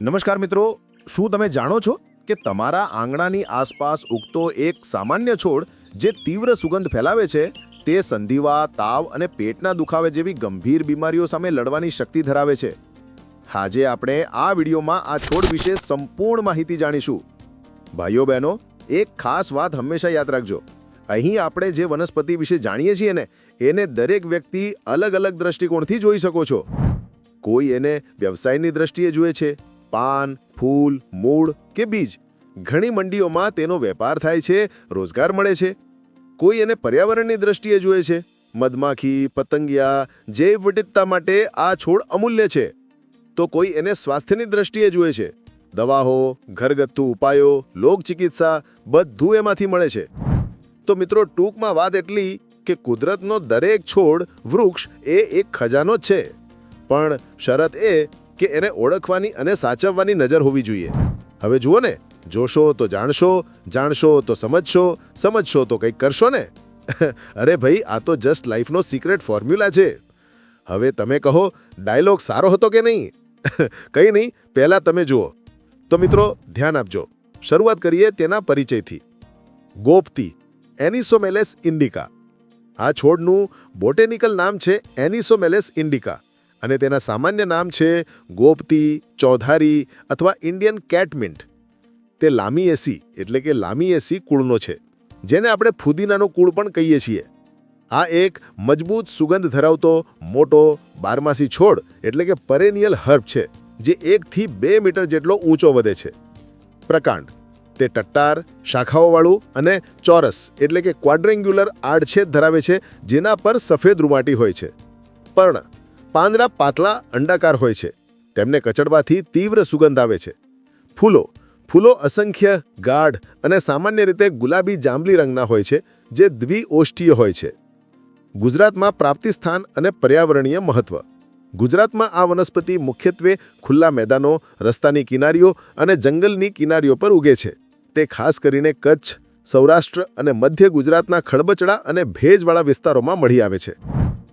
નમસ્કાર મિત્રો, શું તમે જાણો છો કે તમારા આંગણાની આસપાસ ઉગતો એક સામાન્ય છોડ જે તીવ્ર સુગંધ ફેલાવે છે, તે સંધિવા, તાવ અને પેટના દુખાવે જેવી ગંભીર બીમારીઓ સામે લડવાની શક્તિ ધરાવે છે? આજે આપણે આ વિડીયોમાં આ છોડ વિશે સંપૂર્ણ માહિતી જાણીશું. ભાઈઓ બહેનો, એક ખાસ વાત હંમેશા યાદ રાખજો. અહીં આપણે જે વનસ્પતિ વિશે જાણીએ છીએ ને, એને દરેક વ્યક્તિ અલગ અલગ દ્રષ્ટિકોણથી જોઈ શકો છો. કોઈ એને વ્યવસાયની દ્રષ્ટિએ જુએ છે પાન, ફૂલ, મૂળ કે બીજ. ઘણી મંડીઓમાં તેનો વેપાર થાય છે, રોજગાર મળે છે. કોઈ એને પર્યાવરણની દ્રષ્ટિએ જુએ છે. મધમાખી, પતંગિયા, જૈવ વિવિધતા માટે આ છોડ અમૂલ્ય છે. તો કોઈ એને સ્વાસ્થ્યની દ્રષ્ટિએ જુએ છે. દવાઓ, ઘરગથ્થુ ઉપાયો લોકચિકિત્સા બધું એમાંથી મળે છે. તો મિત્રો, ટૂંકમાં વાત એટલી કે કુદરતનો દરેક છોડ વૃક્ષ એ એક ખજાનો જ છે. પણ શરત એ કે એને ઓળખવાની અને સાચવવાની નજર હોવી જોઈએ. હવે જુઓ ને, જોશો તો જાણશો જાણશો તો સમજશો સમજશો તો કંઈક કરશો ને? અરે ભાઈ, આ તો જસ્ટ લાઈફનો સિક્રેટ ફોર્મ્યુલા છે. હવે તમે કહો ડાયલોગ સારો હતો કે નહીં? કંઈ નહીં, પહેલાં તમે જુઓ. તો મિત્રો, ધ્યાન આપજો. શરૂઆત કરીએ તેના પરિચયથી. ગોપતી, એનિસોમેલેસ ઇન્ડિકા. આ છોડનું બોટેનિકલ નામ છે એનિસોમેલેસ ઇન્ડિકા. અને તેના સામાન્ય નામ છે ગોપતી, ચૌધારી અથવા ઇન્ડિયન કેટમિન્ટ. તે લામીએસી એટલે કે લામીએસી કુળનો છે, જેને આપણે ફુદીનાનો કુળ પણ કહીએ છીએ. આ એક મજબૂત સુગંધ ધરાવતો, મોટો, બારમાસી છોડ, એટલે કે પરેનિયલ હર્બ છે, જે એકથી બે મીટર જેટલો ઊંચો વધે છે. પ્રકાંડ. તે ટટ્ટાર, શાખાઓવાળું અને ચોરસ, એટલે કે ક્વાડ્રેન્ગ્યુલર આડછેદ ધરાવે છે, જેના પર સફેદ રૂમાટી હોય છે. પર્ણ. પાંદડા પાતળા અંડાકાર હોય છે. તેમને કચડવાથી તીવ્ર સુગંધ આવે છે. ફૂલો. ફૂલો અસંખ્ય, ગાઢ અને સામાન્ય રીતે ગુલાબી જાંબલી રંગના હોય છે, જે દ્વિઓષ્ટીય હોય છે. ગુજરાતમાં પ્રાપ્તિસ્થાન અને પર્યાવરણીય મહત્વ. ગુજરાતમાં આ વનસ્પતિ મુખ્યત્વે ખુલ્લા મેદાનો, રસ્તાની કિનારીઓ અને જંગલની કિનારીઓ પર ઉગે છે. તે ખાસ કરીને કચ્છ, સૌરાષ્ટ્ર અને મધ્ય ગુજરાતના ખળબચડા અને ભેજવાળા વિસ્તારોમાં મળી આવે છે.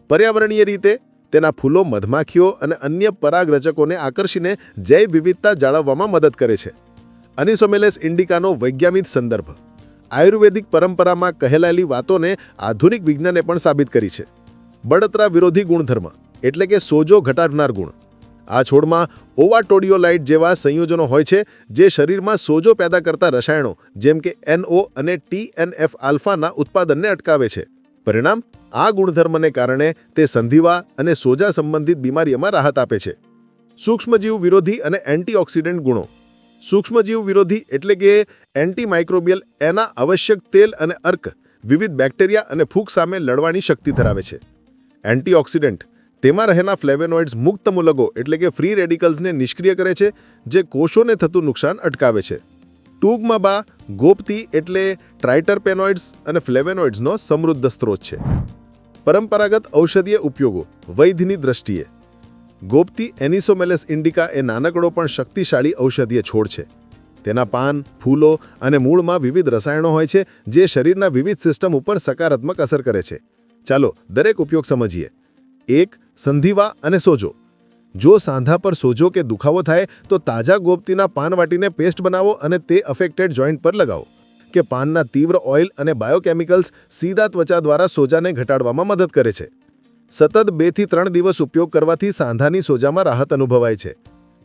પર્યાવરણીય રીતે તેના ફૂલો મધમાખીઓ અને અન્ય પરાગરચકોને આકર્ષીને જૈવ વિવિધતા જાળવવામાં મદદ કરે છે. અનિસોમેલેસ ઇન્ડિકાનો વૈજ્ઞાનિક સંદર્ભ. આયુર્વેદિક પરંપરામાં કહેલાયેલી વાતોને આધુનિક વિજ્ઞાને પણ સાબિત કરી છે. બળતરા વિરોધી ગુણધર્મ, એટલે કે સોજો ઘટાડનાર ગુણ. આ છોડમાં ઓવાટોડિયોલાઇટ જેવા સંયોજનો હોય છે, જે શરીરમાં સોજો પેદા કરતા રસાયણો, જેમ કે એનઓ અને ટીએનએફ આલ્ફાના ઉત્પાદનને અટકાવે છે. પરિણામ, આ ગુણધર્મને કારણે તે સંધિવા અને સોજા સંબંધિત બીમારીઓમાં રાહત આપે છે. સૂક્ષ્મજીવ વિરોધી અને એન્ટીઓક્સિડન્ટ ગુણો. સૂક્ષ્મજીવ વિરોધી એટલે કે એન્ટીમાઇક્રોબિયલ એના આવશ્યક તેલ અને અર્ક, વિવિધ બેક્ટેરિયા અને ફૂગ સામે લડવાની શક્તિ ધરાવે છે. એન્ટીઓક્સિડન્ટ, તેમાં રહેલા ફ્લેવેનોઇડ્સ મુક્ત મુલગો એટલે કે ફ્રી રેડિકલ્સને નિષ્ક્રિય કરે છે, જે કોષોને થતું નુકસાન અટકાવે છે. ટૂંકમાં બા ગોપતી એટલે ટ્રાઇટરપેનોઇડ્સ અને ફ્લેવેનોઇડ્સનો સમૃદ્ધ સ્ત્રોત છે. પરંપરાગત ઔષધીય ઉપયોગો, વૈધની દ્રષ્ટિએ. ગોપતી એનિસોમેલેસ ઇન્ડિકા એ નાનકડો પણ શક્તિશાળી ઔષધીય છોડ છે. તેના પાન, ફૂલો અને મૂળમાં વિવિધ રસાયણો હોય છે, જે શરીરના વિવિધ સિસ્ટમ ઉપર સકારાત્મક અસર કરે છે. ચાલો દરેક ઉપયોગ સમજીએ. એક, સંધિવા અને સોજો. જો સાંધા પર સોજો કે દુખાવો થાય, તો તાજા ગોપતીના પાન વાટીને પેસ્ટ બનાવો અને તે અફેક્ટેડ જોઈન્ટ પર લગાવો. કે પાનના તીવ્ર ઓઇલ અને બાયોકેમિકલ્સ સીધા ત્વચા દ્વારા સોજાને ઘટાડવામાં મદદ કરે છે. સતત બેથી ત્રણ દિવસ ઉપયોગ કરવાથી સાંધાની સોજામાં રાહત અનુભવાય છે.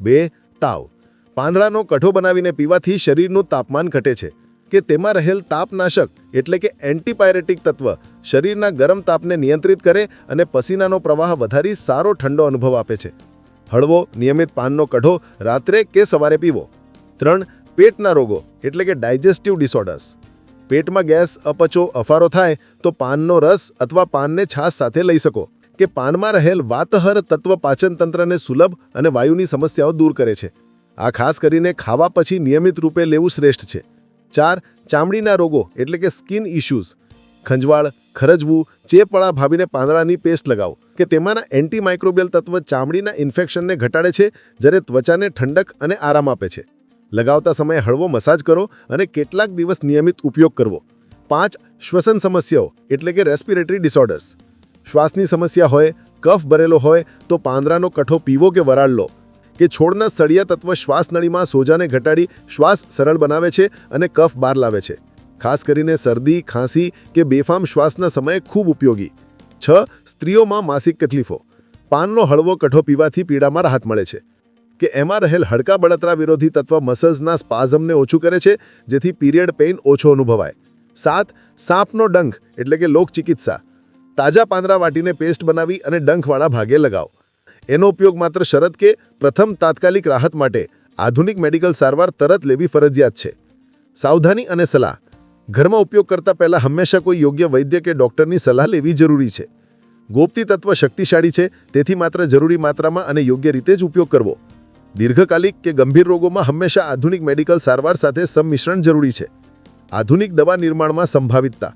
બે, તાવ. પાંદડાનો કઠો બનાવીને પીવાથી શરીરનું તાપમાન ઘટે છે. કે તેમાં રહેલ તાપનાશક એટલે કે એન્ટીપાયરેટિક તત્વ શરીરના ગરમ તાપને નિયંત્રિત કરે અને પસીનાનો પ્રવાહ વધારી સારો ઠંડો અનુભવ આપે છે. હળવો, નિયમિત પાનનો કઢો, રાત્રે કે સવારે પીવો. ત્રણ, પેટના રોગો, એટલે કે ડાયજેસ્ટિવ ડિસઓર્ડર્સ. પેટમાં ગેસ અપચો, અફારો થાય, તો પાનનો રસ અથવા પાનને છાશ સાથે લઈ શકો. કે પાનમાં રહેલ વાતહર તત્વ પાચનતંત્રને સુલભ અને વાયુની સમસ્યાઓ દૂર કરે છે. આ ખાસ કરીને ખાવા પછી નિયમિત રૂપે લેવું શ્રેષ્ઠ છે. ચાર, ચામડીના રોગો, એટલે કે સ્કિન ઇશ્યુઝ. ખંજવાળ ખરજવું ચેપવાળા ભાવીને પાંદડાની પેસ્ટ લગાવો. કે તેમાંના એન્ટીમાઇક્રોબિયલ તત્વ ચામડીના ઇન્ફેક્શનને ઘટાડે છે, જ્યારે ત્વચાને ઠંડક અને આરામ આપે છે. લગાવતા સમયે હળવો મસાજ કરો અને કેટલાક દિવસ નિયમિત ઉપયોગ કરવો. પાંચ, શ્વસન સમસ્યાઓ, એટલે કે રેસ્પિરેટરી ડિસઓર્ડર્સ શ્વાસની સમસ્યા હોય, કફ ભરેલો હોય, તો પાંદડાનો કઠો પીવો કે વરાળ લો. કે છોડના સળિયા તત્વ શ્વાસનળીમાં સોજાને ઘટાડી શ્વાસ સરળ બનાવે છે અને કફ બહાર લાવે છે. ખાસ કરીને શરદી, ખાંસી કે બેફામ શ્વાસના સમયે ખૂબ ઉપયોગી. છ, સ્ત્રીઓમાં માસિક તકલીફો. પાનનો હળવો કઠો પીવાથી પીડામાં રાહત મળે છે. કે એમાં રહેલ હડકા બળતરા વિરોધી તત્વ મસલ્સના સ્પાઝમને ઓછું કરે છે, જેથી પીરિયડ પેઇન ઓછો અનુભવાય. સાત, સાપનો ડંખ, એટલે કે લોક ચિકિત્સા. તાજા પાંદડા વાટીને પેસ્ટ બનાવી અને ડંખવાળા ભાગે લગાવો. એનો ઉપયોગ માત્ર શરત કે પ્રથમ તાત્કાલિક રાહત માટે આધુનિક મેડિકલ સારવાર તરત લેવી ફરજિયાત છે. સાવધાની અને સલાહ. ઘરમાં ઉપયોગ કરતા પહેલા હંમેશા કોઈ યોગ્ય વૈદ્ય કે ડોક્ટરની સલાહ લેવી જરૂરી છે. ગોપતી તત્વ શક્તિશાળી છે, તેથી માત્ર જરૂરી માત્રામાં અને યોગ્ય રીતે જ ઉપયોગ કરવો. દીર્ઘકાલિક કે ગંભીર રોગોમાં હંમેશા આધુનિક મેડિકલ સારવાર સાથે સંમિશ્રણ જરૂરી છે. આધુનિક દવા નિર્માણમાં સંભાવિતતા.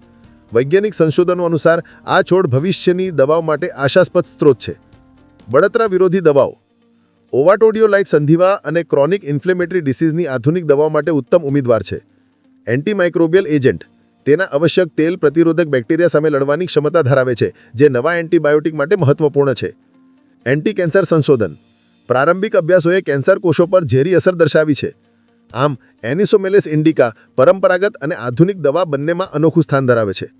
વૈજ્ઞાનિક સંશોધનો અનુસાર આ છોડ ભવિષ્યની દવાઓ માટે આશાસ્પદ સ્ત્રોત છે. બળતરા વિરોધી દવાઓ. ઓવાટોડિયોલાઇટ સંધિવા અને ક્રોનિક ઇન્ફ્લેમેટરી ડિસીઝની આધુનિક દવાઓ માટે ઉત્તમ ઉમેદવાર છે. Antimicrobial agent. તેના આવશ્યક તેલ પ્રતિરોધક બેક્ટેરિયા સામે લડવાની ક્ષમતા ધરાવે છે, જે નવા એન્ટીબાયોટિક માટે મહત્વપૂર્ણ છે. એન્ટી કેન્સર સંશોધન. પ્રારંભિક અભ્યાસોએ કેન્સર કોષો પર ઝેરી અસર દર્શાવી છે. આમ, એનિસોમેલેસ ઇન્ડિકા પરંપરાગત અને આધુનિક દવા બંનેમાં અનોખું સ્થાન ધરાવે છે.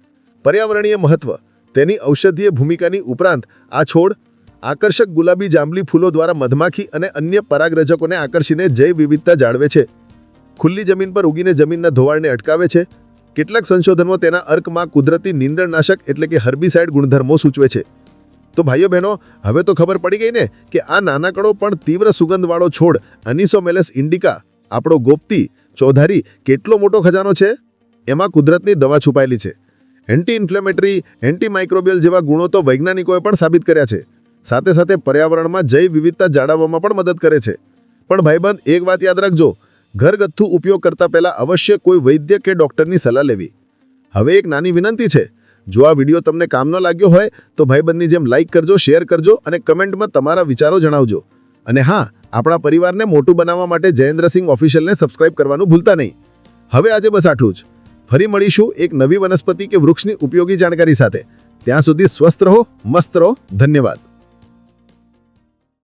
પર્યાવરણીય મહત્વ. તેની ઔષધીય ભૂમિકાની ઉપરાંત, આ છોડ આકર્ષક ગુલાબી જાંબલી ફૂલો દ્વારા મધમાખી અને અન્ય પરાગરજકોને આકર્ષીને જૈવ વિવિધતા જાળવે છે. ખુલ્લી જમીન પર ઉગીને જમીનના ધોવાણને અટકાવે છે. કેટલાક સંશોધનો તેના અર્કમાં કુદરતી નીંદણનાશક એટલે કે હર્બિસાઇડ ગુણધર્મો સૂચવે છે. તો ભાઈઓ બહેનો, હવે તો ખબર પડી ગઈ ને કે આ નાનકડો પણ તીવ્ર સુગંધવાળો છોડ અનિસોમેલસ ઇન્ડિકા, આપણો ગોપતી, ચૌધારી કેટલો મોટો ખજાનો છે? એમાં કુદરતની દવા છુપાયેલી છે. એન્ટી ઇન્ફ્લેમેટરી એન્ટી માઇક્રોબિયલ જેવા ગુણો તો વૈજ્ઞાનિકોએ પણ સાબિત કર્યા છે. સાથે સાથે પર્યાવરણમાં જૈવ વિવિધતા જાળવવામાં પણ મદદ કરે છે. પણ ભાઈબંધ, એક વાત યાદ રાખજો. ઘરગથ્થુ ઉપયોગ કરતા પહેલા અવશ્ય કોઈ વૈદ્ય કે ડોક્ટરની સલાહ લેવી. હવે એક નાની વિનંતી છે, જો આ વીડિયો તમને કામનો લાગ્યો હોય, તો ભાઈબંધની જેમ લાઇક કરજો શેર કરજો અને કમેન્ટમાં તમારા વિચારો જણાવજો. અને હા, આપણા પરિવારને મોટું બનાવવા માટે જયેન્દ્રસિંહ ઓફિશિયલને સબસ્ક્રાઇબ કરવાનું ભૂલતા નહીં. હવે આજે બસ આટલું જ. ફરી મળીશું એક નવી વનસ્પતિ કે વૃક્ષની ઉપયોગી જાણકારી સાથે. ત્યાં સુધી સ્વસ્થ રહો, મસ્ત રહો, ધન્યવાદ.